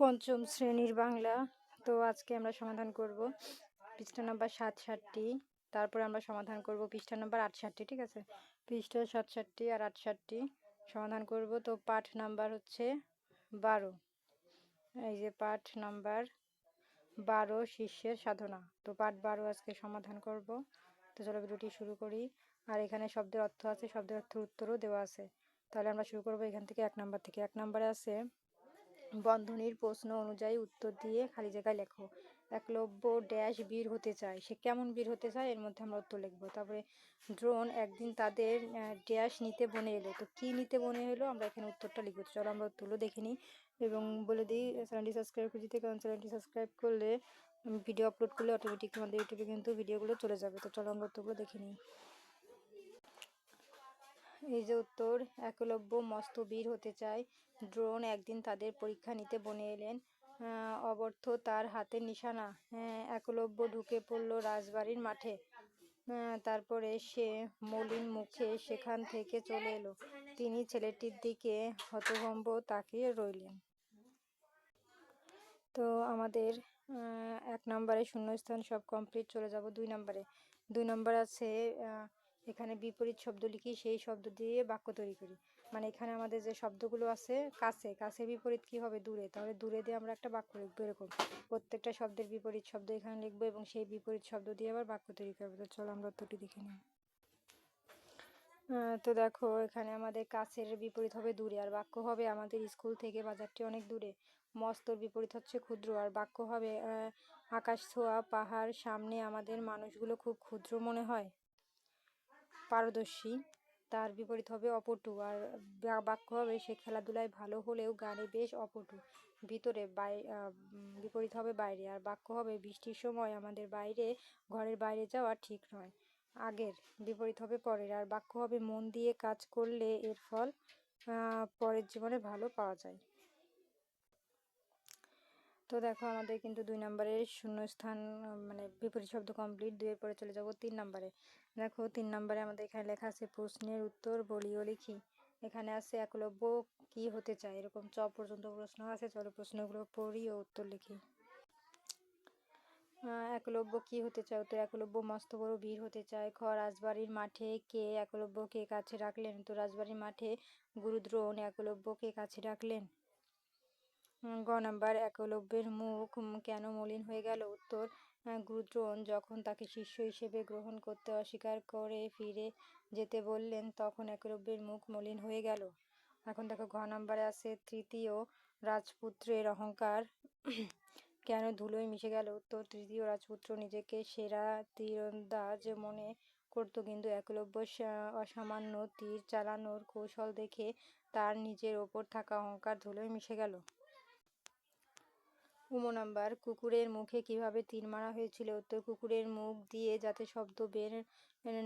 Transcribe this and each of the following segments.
পঞ্চম শ্রেণির বাংলা। তো আজকে আমরা সমাধান করব পৃষ্ঠা নাম্বার সাত ষাটটি তারপরে আমরা সমাধান করব পৃষ্ঠা নাম্বার আটষট্টি, ঠিক আছে? পৃষ্ঠা সাত ষাটটি আর আটষট্টি সমাধান করব। তো পাঠ নাম্বার হচ্ছে বারো। এই যে পাঠ নাম্বার বারো, শিষ্যের সাধনা। তো পাঠ বারো আজকে সমাধান করব। তো চলো ভিডিওটি শুরু করি। আর এখানে শব্দের অর্থ আছে, শব্দের অর্থের উত্তরও দেওয়া আছে। তাহলে আমরা শুরু করব এখান থেকে এক নাম্বার থেকে। এক নাম্বারে আছে বন্ধনীর প্রশ্ন অনুযায়ী উত্তর দিয়ে খালি জায়গায় লেখো। একলব্য ড্যাশ বীর হতে চায়। সে কেমন বীর হতে চায়? এর মধ্যে আমরা উত্তর লিখব। তারপরে ড্রোন একদিন তাদের ড্যাশ নিতে বনে এলো। তো কী নিতে বনে এলো? আমরা এখানে উত্তরটা লিখব। চলো আমরা উত্তরগুলো দেখে নিই। এবং বলে দিই, চ্যানেলটি সাবস্ক্রাইব করে দিতে, কারণ চ্যানেলটি সাবস্ক্রাইব করলে ভিডিও আপলোড করলে অটোমেটিক আমাদের ইউটিউবে কিন্তু ভিডিওগুলো চলে যাবে। তো চলো আমরা উত্তরগুলো দেখে নিই। এই যে উত্তর একলব্য মস্ত বীর হতে চায়। ড্রোন একদিন তাদের পরীক্ষা নিতে বনে এলেন। অবর্থ তার হাতের নিশানা। একলব্য ঢুকে পড়ল রাজবাড়ির মাঠে। তারপরে সে মলিন মুখে সেখান থেকে চলে এলো। তিনি ছেলেটির দিকে হতভম্ব তাকিয়ে রইলেন। তো আমাদের এক নম্বরে শূন্যস্থান সব কমপ্লিট চলে যাব দুই নম্বরে। দুই নম্বর আছে এখানে বিপরীত শব্দ লিখি, সেই শব্দ দিয়ে বাক্য তৈরি করি। মানে এখানে আমাদের যে শব্দগুলো আছে, কাছে কাছে বিপরীত কি হবে? দূরে। তাহলে দূরে দিয়ে আমরা একটা বাক্য লিখব এরকম। প্রত্যেকটা শব্দের বিপরীত শব্দ এখানে লিখব এবং সেই বিপরীত শব্দ দিয়ে আবার বাক্য তৈরি করব। তো চলো আমরা উত্তরটি দেখে নিই। তো দেখো, এখানে আমাদের কাছের বিপরীত হবে দূরে আর বাক্য হবে আমাদের স্কুল থেকে বাজারটি অনেক দূরে। মস্তর বিপরীত হচ্ছে ক্ষুদ্র আর বাক্য হবে আকাশ ছোঁয়া, পাহাড়, সামনে আমাদের মানুষগুলো খুব ক্ষুদ্র মনে হয়। পারদর্শী। তার বিপরীত হবে অপটু আর বাক্য হবে, সে খেলাধুলায় ভালো হলেও গানে বেশ অপটু। ভিতরে বিপরীত হবে বাইরে আর বাক্য হবে, বৃষ্টির সময় আমাদের বাইরে, ঘরের বাইরে যাওয়া ঠিক নয়। আগের বিপরীত হবে পরের আর বাক্য হবে, মন দিয়ে কাজ করলে এর ফল পরের জীবনে ভালো পাওয়া যায়। তো দেখো আমাদের কিন্তু দুই নম্বরের শূন্যস্থান মানে বিপরীত শব্দ কমপ্লিট দুইয়ের পরে চলে যাব তিন নম্বরে। দেখো, তিন নম্বরে আমাদের এখানে লেখা আছে, প্রশ্নের উত্তর বলিও লিখি। এখানে আছে, একলব্য কি হতে চায়? এরকম চ পর্যন্ত প্রশ্ন আছে, চলো প্রশ্নগুলো পড়ি ও উত্তর লিখি। একলব্য কি হতে চায়? তো একলব্য মস্ত বড় বীর হতে চায়। খ, রাজবাড়ির মাঠে কে একলব্যকে কাছে রাখলেন? তো রাজবাড়ির মাঠে গুরুদ্রোণ একলব্যকে কাছে রাখলেন? গ নাম্বার, একলব্যের মুখ কেন মলিন হয়ে গেল? উত্তর গুরুদ্রোণ যখন তাকে শিষ্য হিসেবে গ্রহণ করতে অস্বীকার করে ফিরে যেতে বললেন, তখন একলব্যের মুখ মলিন হয়ে গেল। এখন দেখো, ঘ নাম্বারে আছে, তৃতীয় রাজপুত্রের অহংকার কেন ধুলোয় মিশে গেল? উত্তর, তৃতীয় রাজপুত্র নিজেকে সেরা তীরন্দাজ মনে করত, কিন্তু একলব্য অসামান্য তীর চালানোর কৌশল দেখে তার নিজের ওপর থাকা অহংকার ধুলোয় মিশে গেল। উমো নাম্বার, কুকুরের মুখে কীভাবে তীর মারা হয়েছিল? উত্তর কুকুরের মুখ দিয়ে যাতে শব্দ বের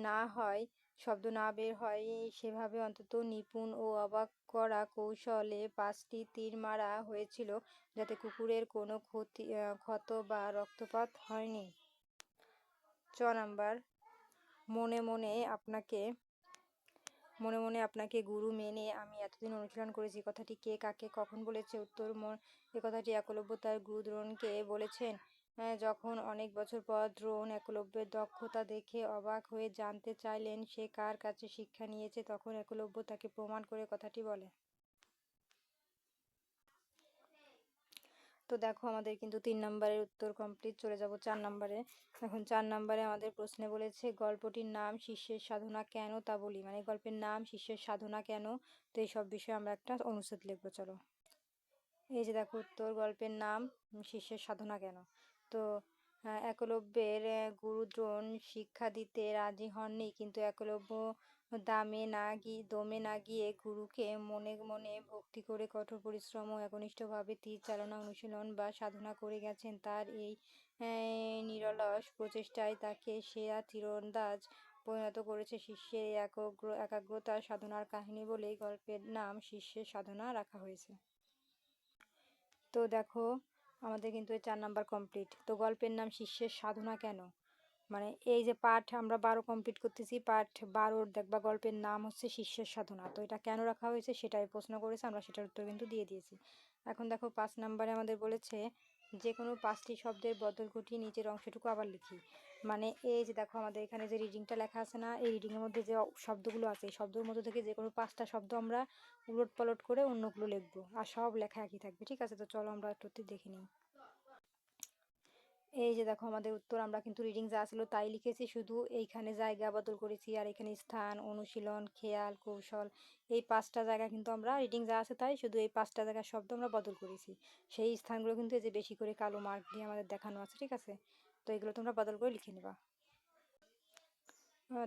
না হয়, শব্দ না বের হয়, সেভাবে অন্তত নিপুণ ও অবাক করা কৌশলে পাঁচটি তীর মারা হয়েছিল যাতে কুকুরের কোনো ক্ষতি ক্ষত বা রক্তপাত হয়নি। চ নাম্বার, মনে মনে আপনাকে মনে মনে আপনাকে গুরু মেনে আমি এতদিন অনুশীলন করেছি, কথাটি কে কাকে কখন বলেছে উত্তর এ কথাটি একলব্য তার গুরু দ্রোণকে বলেছেন যখন অনেক বছর পর দ্রোণ একলব্যের দক্ষতা দেখে অবাক হয়ে জানতে চাইলেন সে কার কাছে শিক্ষা নিয়েছে, তখন একলব্য তাকে প্রমাণ করে কথাটি বলে তো দেখো আমাদের কিন্তু তিন নম্বরের উত্তর কমপ্লিট চলে যাব চার নম্বরে। এখন চার নম্বরে আমাদের প্রশ্নে বলেছে, গল্পটির নাম শিষ্যের সাধনা কেন তা বলি। মানে গল্পের নাম শিষ্যের সাধনা কেন? তো এইসব বিষয়ে আমরা একটা অনুচ্ছেদ লিখব, চলো। এই যে দেখো উত্তর, গল্পের নাম শিষ্যের সাধনা কেন? তো একলব্যের গুরুদ্রোণ শিক্ষা দিতে রাজি হননি। কিন্তু একলব্য দামে না গিয়ে দমে না গিয়ে গুরুকে মনে মনে ভক্তি করে কঠোর পরিশ্রম ও একনিষ্ঠভাবে তীর চালনা, অনুশীলন বা সাধনা করে গেছেন। তার এই নিরলস প্রচেষ্টায় তাকে সেরা তীরন্দাজ পরিণত করেছে শিষ্যের একাগ্র, একাগ্রতার সাধনার কাহিনী বলে গল্পের নাম শিষ্যের সাধনা রাখা হয়েছে। তো দেখো আমাদের কিন্তু এই চার নাম্বার কমপ্লিট তো গল্পের নাম শিষ্যের সাধনা কেন? মানে এই যে পাঠ আমরা বারো কমপ্লিট করতেছি, পাঠ বারোর দেখবা গল্পের নাম হচ্ছে শিষ্যের সাধনা। তো এটা কেন রাখা হয়েছে সেটাই প্রশ্ন করেছে, আমরা সেটার উত্তর কিন্তু দিয়ে দিয়েছি। এখন দেখো পাঁচ নাম্বারে আমাদের বলেছে যে কোনো পাঁচটি শব্দের বদল ঘটিয়ে নিচের অংশটুকু আবার লিখি। মানে এই যে দেখো আমাদের এখানে যে রিডিংটা লেখা আছে না, এই রিডিংয়ের মধ্যে যে শব্দগুলো আছে, এই শব্দের মধ্যে থেকে যে কোনো পাঁচটা শব্দ আমরা উলট পালট করে অন্যগুলো লিখব আর সব লেখা একই থাকবে, ঠিক আছে? তো চলো আমরা একটু দেখে নিই। এই যে দেখো আমাদের উত্তর, আমরা কিন্তু রিডিং যা ছিল তাই লিখেছি, শুধু এইখানে জায়গা বদল করেছি আর এখানে স্থান, অনুশীলন, খেয়াল, কৌশল, এই পাঁচটা জায়গা কিন্তু আমরা রিডিং যা আছে তাই শুধু এই পাঁচটা জায়গার শব্দ আমরা বদল করেছি। সেই স্থানগুলো কিন্তু এই যে বেশি করে কালো মার্ক দিয়ে আমাদের দেখানো আছে, ঠিক আছে? তো এগুলো তোমরা বদল করে লিখে নেবা।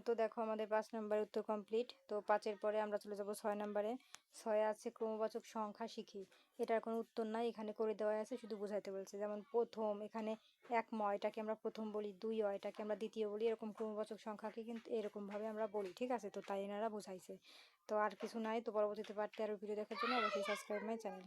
তো দেখো আমাদের পাঁচ নাম্বার উত্তর কমপ্লিট তো পাঁচের পরে আমরা চলে যাব ছয় নাম্বারে। ছয় আছে ক্রমবাচক সংখ্যা শিখি। এটার কোনো উত্তর নাই, এখানে করে দেওয়া আছে, শুধু বোঝাইতে বলছে। যেমন প্রথম, এখানে এক ম, এটাকে আমরা প্রথম বলি, দুই অ, এটাকে আমরা দ্বিতীয় বলি, এরকম ক্রমবাচক সংখ্যাকে কিন্তু এরকমভাবে আমরা বলি, ঠিক আছে? তো তাই এনারা বোঝাইছে। তো আর কিছু নাই, তো পরবর্তীতে পার্টে আরও ভিডিও দেখার জন্য অবশ্যই সাবস্ক্রাইব মাই চ্যানেল